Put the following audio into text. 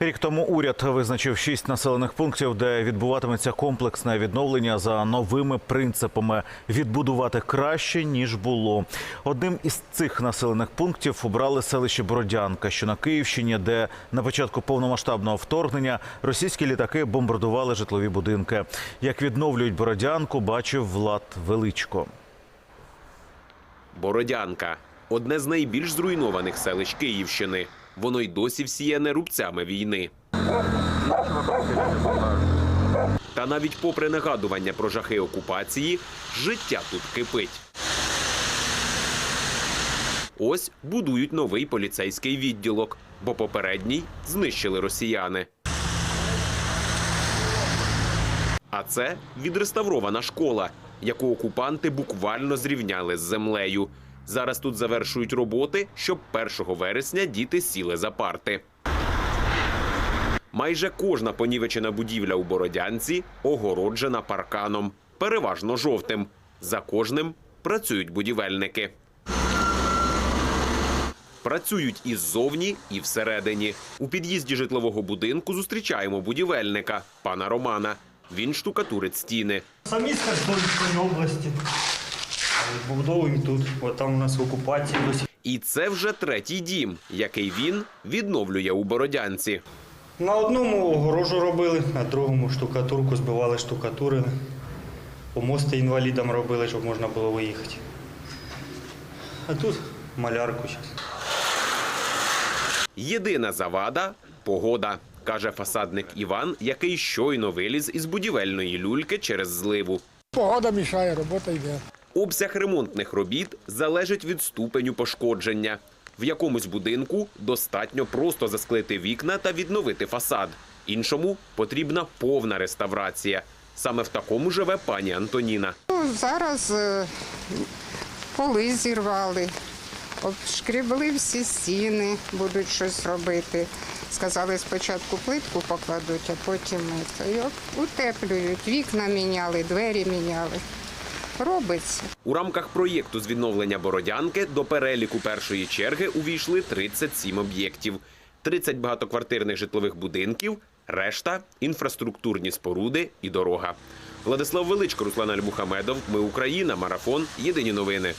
Рік тому уряд визначив шість населених пунктів, де відбуватиметься комплексне відновлення за новими принципами відбудувати краще ніж було. Одним із цих населених пунктів обрали селище Бородянка, що на Київщині, де на початку повномасштабного вторгнення російські літаки бомбардували житлові будинки. Як відновлюють Бородянку, бачив Влад Величко. Бородянка одне з найбільш зруйнованих селищ Київщини. Воно й досі всіяне рубцями війни. Та навіть попри нагадування про жахи окупації, життя тут кипить. Ось будують новий поліцейський відділок, бо попередній знищили росіяни. А це відреставрована школа, яку окупанти буквально зрівняли з землею. Зараз тут завершують роботи, щоб 1 вересня діти сіли за парти. Майже кожна понівечена будівля у Бородянці огороджена парканом, переважно жовтим. За кожним працюють будівельники. Працюють і ззовні, і всередині. У під'їзді житлового будинку зустрічаємо будівельника, пана Романа. Він штукатурить стіни. Самі з Херсонської області. Відбудовуємо тут. От там у нас в окупації досі. І це вже третій дім, який він відновлює у Бородянці. На одному огорожу робили, на другому штукатурку збивали, штукатурили. Помости інвалідам робили, щоб можна було виїхати. А тут малярку зараз. Єдина завада погода, каже фасадник Іван, який щойно виліз із будівельної люльки через зливу. Погода мішає, робота йде. Обсяг ремонтних робіт залежить від ступеню пошкодження. В якомусь будинку достатньо просто засклити вікна та відновити фасад. Іншому потрібна повна реставрація. Саме в такому живе пані Антоніна. Ну, Зараз е, поли зірвали, обшкрібли всі стіни, будуть щось робити. Сказали, спочатку плитку покладуть, а потім утеплюють. Вікна міняли, двері міняли. Робиться. У рамках проєкту з відновлення Бородянки до переліку першої черги увійшли 37 об'єктів, 30 багатоквартирних житлових будинків, решта інфраструктурні споруди і дорога. Владислав Величко, Руслан Альмухамедов. Ми Україна. Марафон. Єдині новини.